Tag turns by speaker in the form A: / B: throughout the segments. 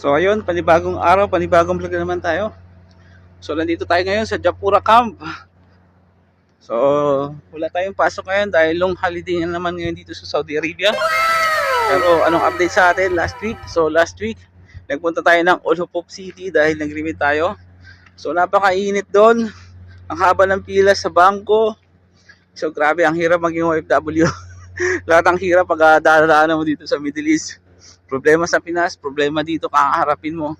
A: So ayun, panibagong araw, panibagong vlog na naman tayo. So nandito tayo ngayon sa Japura Camp. So wala tayong pasok ngayon dahil long holiday na naman ngayon dito sa Saudi Arabia. Pero anong update sa atin last week? So last week, nagpunta tayo ng Olhopop City dahil nag-remit tayo. So napakainit doon. Ang haba ng pila sa bangko. So grabe, ang hirap maging OFW. Lahat ang hirap pag dadaanan mo dito sa Middle East problema sa Pinas, problema dito kakaharapin mo.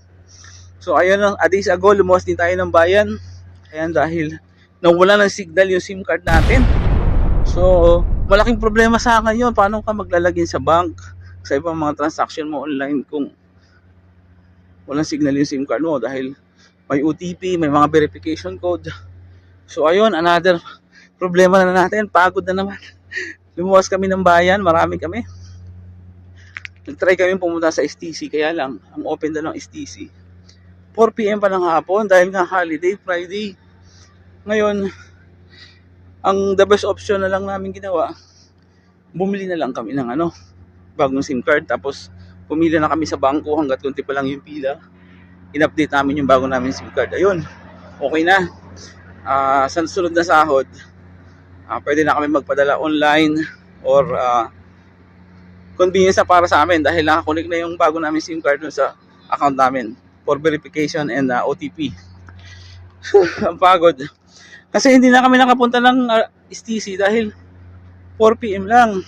A: So ayun, a days ago, lumuwas din tayo ng bayan. Ayan, dahil nawala ng signal yung SIM card natin. So, malaking problema sa akin yun. Paano ka maglalagin sa bank, sa ibang mga transaction mo online kung walang signal yung SIM card mo dahil may OTP, may mga verification code. So ayun, another problema na natin. Pagod na naman. Lumuwas kami ng bayan, marami kami. Nag-try kami pumunta sa STC, kaya lang, ang open na ng STC. 4pm pa ng hapon dahil nga holiday, Friday. Ngayon, ang the best option na lang namin ginawa, bumili na lang kami ng ano, bagong SIM card. Tapos, pumila na kami sa bangko hanggat kunti pa lang yung pila. In-update namin yung bago namin SIM card. Ayun, okay na. Ah, sa sunod na sahod, ah, pwede na kami magpadala online or ah, convenience na para sa amin dahil nakakunik na yung bago namin SIM card sa account namin for verification and uh, OTP. Ang pagod. Kasi hindi na kami nakapunta ng uh, STC dahil 4pm lang.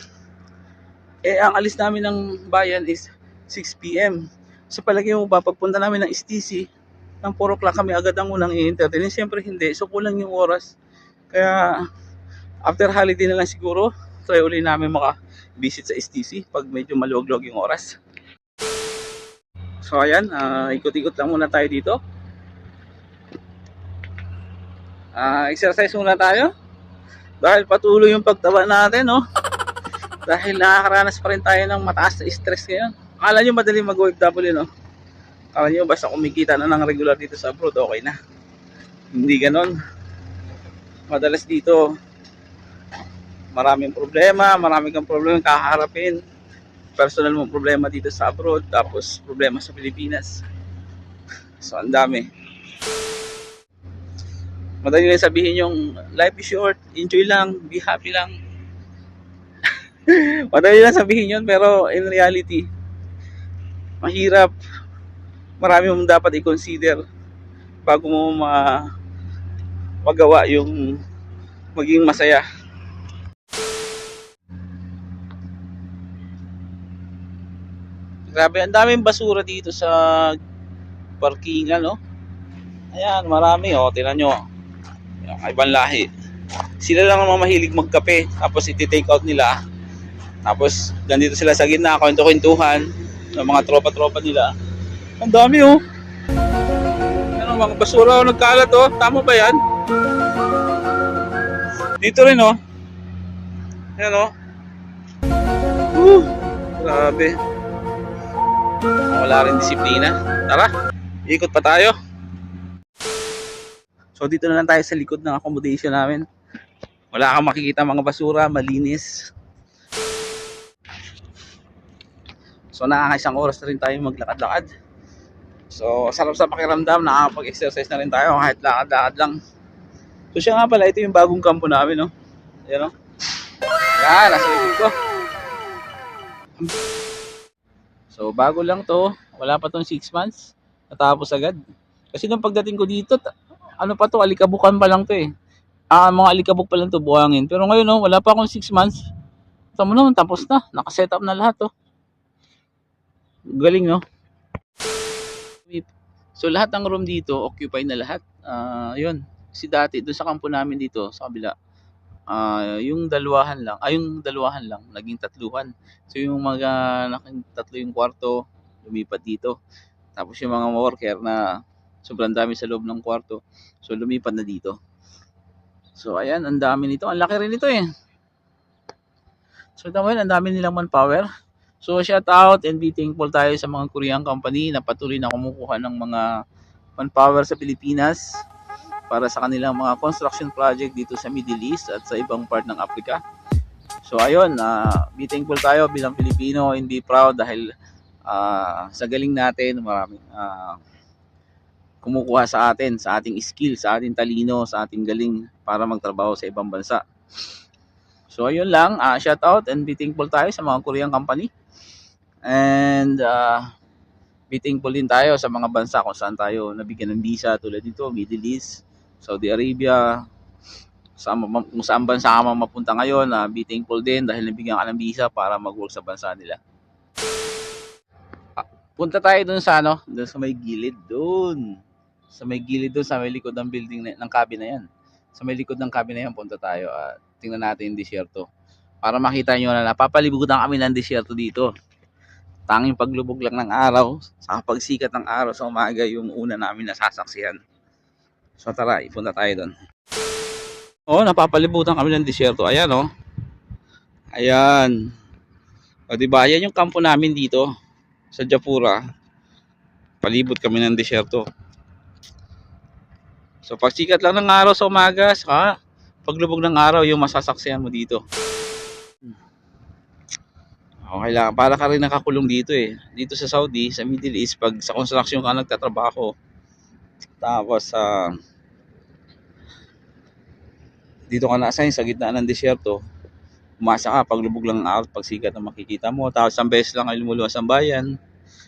A: Eh, ang alis namin ng bayan is 6pm. So palagi mo ba, pagpunta namin ng STC, ng 4 o'clock kami agad ang unang i-entertain. Siyempre hindi. So kulang yung oras. Kaya after holiday na lang siguro, try uli namin maka-visit sa STC pag medyo maluwag-luwag yung oras. So ayan, ah, ikot-ikot lang muna tayo dito. Ah, exercise muna tayo. Dahil patuloy yung pagtaba natin, no? Dahil nakakaranas pa rin tayo ng mataas na stress ngayon. Akala nyo madali mag-OFW, no? Akala nyo basta kumikita na ng regular dito sa abroad, okay na. Hindi ganon. Madalas dito, maraming problema, maraming kang problema kakaharapin. Personal mong problema dito sa abroad, tapos problema sa Pilipinas. So, ang dami. Madali lang sabihin yung life is short, enjoy lang, be happy lang. Madali lang sabihin yun, pero in reality, mahirap. Marami mong dapat i-consider bago mo ma magawa yung maging masaya. Grabe, ang daming basura dito sa parkingan, no? Ayan, marami, oh. Tingnan nyo. Yung ibang lahi. Sila lang ang mahilig magkape, tapos iti-take out nila. Tapos, ganito sila sa gitna, kwento-kwentuhan ng mga tropa-tropa nila. Ang dami, oh. Ano, mga basura, oh, nagkalat, oh. Tama ba yan? Dito rin, oh. Ayan, oh. Whew, grabe. Wala rin disiplina. Tara, ikot pa tayo. So dito na lang tayo sa likod ng accommodation namin. Wala kang makikita mga basura, malinis. So nakakaisang oras na rin tayo maglakad-lakad. So sarap sa pakiramdam, nakakapag-exercise na rin tayo kahit lakad-lakad lang. So siya nga pala, ito yung bagong kampo namin, no? Ayan, no? Yan, nasa likod ko. So, bago lang to. Wala pa tong 6 months. Natapos agad. Kasi nung pagdating ko dito, ano pa to, alikabukan pa lang to eh. Ah, mga alikabok pa lang to, buhangin. Pero ngayon, no, wala pa akong 6 months. Tama naman, tapos na. Nakaset up na lahat, to. Galing, no? So, lahat ng room dito, occupy na lahat. Ah, yun. Si dati, doon sa kampo namin dito, sa kabila, ah yung dalawahan lang, ay yung dalawahan lang, naging tatluhan. So yung mga naging tatlo yung kwarto, lumipat dito. Tapos yung mga worker na sobrang dami sa loob ng kwarto, so lumipat na dito. So ayan, ang dami nito. Ang laki rin nito eh. So tama yun, ang dami nilang manpower. So shout out and be thankful tayo sa mga Korean company na patuloy na kumukuha ng mga manpower sa Pilipinas para sa kanilang mga construction project dito sa Middle East at sa ibang part ng Africa. So ayun, uh, be thankful tayo bilang Pilipino and be proud dahil ah, sa galing natin, maraming ah, kumukuha sa atin, sa ating skill, sa ating talino, sa ating galing para magtrabaho sa ibang bansa. So ayun lang, ah, shout out and be thankful tayo sa mga Korean company. And ah, be thankful din tayo sa mga bansa kung saan tayo nabigyan ng visa tulad dito, Middle East, Saudi Arabia, sa kung saan bansa ka man mapunta ngayon, na be thankful din dahil nabigyan ka ng visa para mag-work sa bansa nila. Ah, Punta tayo dun sa ano, dun sa may gilid dun. Sa may gilid dun, sa may likod ng building na, ng cabin na yan. Sa may likod ng cabin na yan, punta tayo at tingnan natin yung disyerto. Para makita nyo na napapalibutan kami ng disyerto dito. Tanging paglubog lang ng araw, sa pagsikat ng araw sa umaga yung una namin nasasaksihan. So tara, ipunta tayo doon. Oo, napapalibutan kami ng disyerto. Ayan, oh. Ayan. O, diba? Ayan yung kampo namin dito sa Japura. Palibot kami ng disyerto. So, pagsikat lang ng araw sa umaga, saka paglubog ng araw, yung masasaksihan mo dito. Okay lang, para ka rin nakakulong dito eh. Dito sa Saudi, sa Middle East, pag sa construction ka nagtatrabaho, tapos sa dito ka na-assign sa gitna ng disyerto, umasa ka, paglubog lang ng araw, pagsikat na makikita mo, tapos isang beses lang ay lumuluwas ang bayan,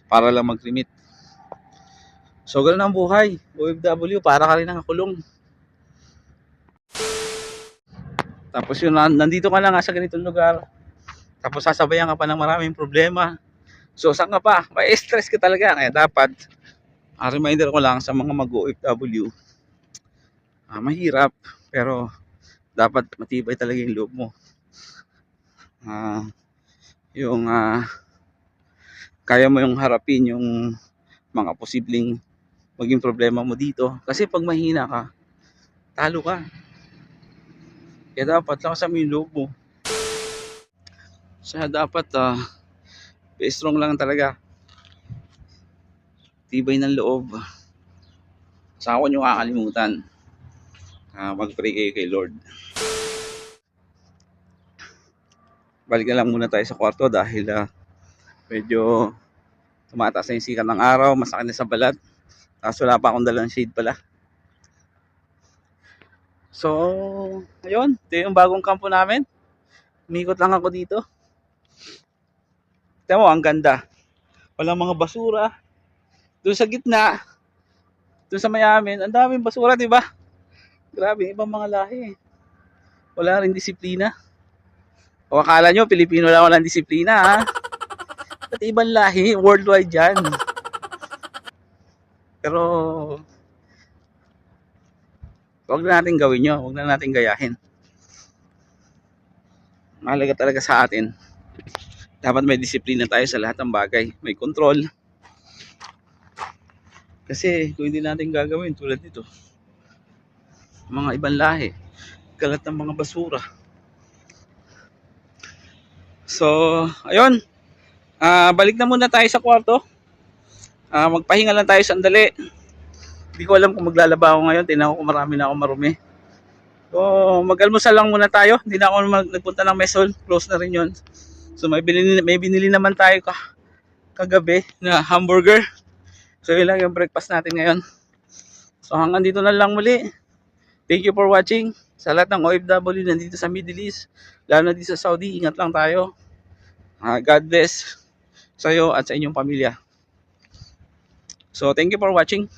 A: para lang mag-remit. So, ganun ang buhay. OFW, para ka rin nakakulong. Tapos yun, nan- nandito ka na nga sa ganitong lugar. Tapos sasabayan ka pa ng maraming problema. So, saan ka pa? May stress ka talaga. Kaya dapat, ang reminder ko lang sa mga mag-OFW, ah, mahirap, pero dapat matibay talaga yung loob mo. Ah, yung ah, kaya mo yung harapin yung mga posibleng maging problema mo dito. Kasi pag mahina ka, talo ka. Kaya dapat lakasan mo yung loob mo. Kaya dapat ah, be strong lang talaga. Tibay ng loob. Sa ako nyo kakalimutan. Ah, mag-pray kayo kay Lord. Balik na lang muna tayo sa kwarto dahil ah, medyo tumataas na yung sikat ng araw, masakit na sa balat. Tapos wala pa akong dalang shade pala. So, ayun, ito yung bagong kampo namin. Umikot lang ako dito. Tignan mo, ang ganda. Walang mga basura. Doon sa gitna, doon sa mayamin, ang daming basura, di ba? Grabe, ibang mga lahi. Wala rin disiplina. O akala nyo, Pilipino lang walang disiplina, ha? At ibang lahi, worldwide yan. Pero, wag na natin gawin nyo, wag na natin gayahin. Mahalaga talaga sa atin. Dapat may disiplina tayo sa lahat ng bagay. May control. Kasi kung hindi natin gagawin tulad nito, mga ibang lahi, kalat ng mga basura. So, ayun. Ah, balik na muna tayo sa kwarto. Ah, magpahinga lang tayo sandali. Hindi ko alam kung maglalaba ako ngayon. Tingnan ko kung marami na ako marumi. So, mag-almusal lang muna tayo. Hindi na ako nagpunta ng mesol. Close na rin yun. So, may binili, may binili naman tayo ka, kagabi na hamburger. So, yun lang yung breakfast natin ngayon. So, hanggang dito na lang muli. Thank you for watching. Sa lahat ng OFW nandito sa Middle East, lalo na dito sa Saudi, ingat lang tayo. Ah, God bless sa iyo at sa inyong pamilya. So, thank you for watching.